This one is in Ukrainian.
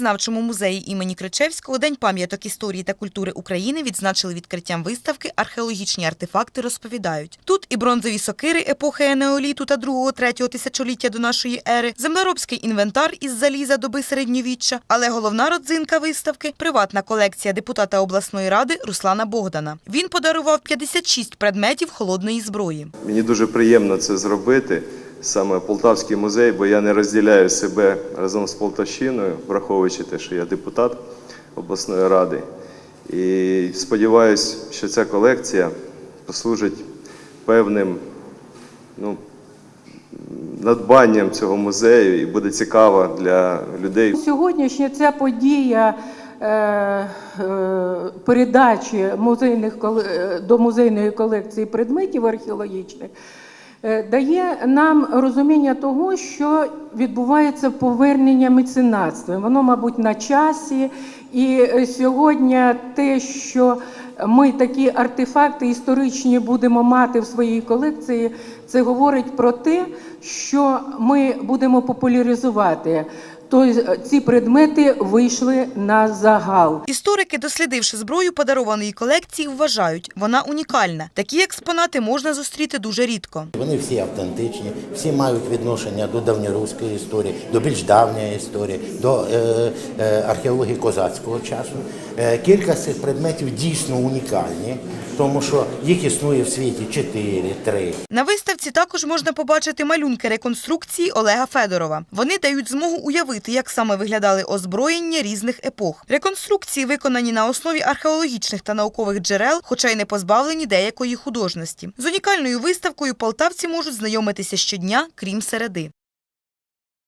краєзнавчому музеї імені Кричевського День пам'яток історії та культури України відзначили відкриттям виставки Археологічні артефакти розповідають. Тут і бронзові сокири епохи енеоліту та 2-3 тисячоліття до нашої ери, землеробський інвентар із заліза доби середньовіччя, але головна родзинка виставки приватна колекція депутата обласної ради Руслана Богдана. Він подарував 56 предметів холодної зброї. Мені дуже приємно це зробити, саме Полтавський музей, бо я не розділяю себе разом з Полтавщиною, враховуючи те, що я депутат обласної ради. І сподіваюся, що ця колекція послужить певним ну, надбанням цього музею і буде цікава для людей. Сьогоднішня ця подія е, е, передачі музейних е, до музейної колекції предметів археологічних дає нам розуміння того, що відбувається повернення меценатства. Воно, мабуть, на часі. І е, сьогодні те, що ми такі артефакти історичні будемо мати в своїй колекції, це говорить про те, що ми будемо популяризувати. То ці предмети вийшли на загал. Історики, дослідивши зброю подарованої колекції, вважають, вона унікальна. Такі експонати можна зустріти дуже рідко. Вони всі автентичні, всі мають відношення до давньоруської історії, до більш давньої історії, до е, е, археології козацького часу. Е, кілька з цих предметів дійсно унікальні, тому що їх існує в світі 4, 3. На виставці також можна побачити малюнки реконструкції Олега Федорова. Вони дають змогу уявити, як саме виглядали озброєння різних епох. Реконструкції виконані на основі археологічних та наукових джерел, хоча й не позбавлені деякої художності. З унікальною виставкою полтавці можуть знайомитися щодня, крім середи.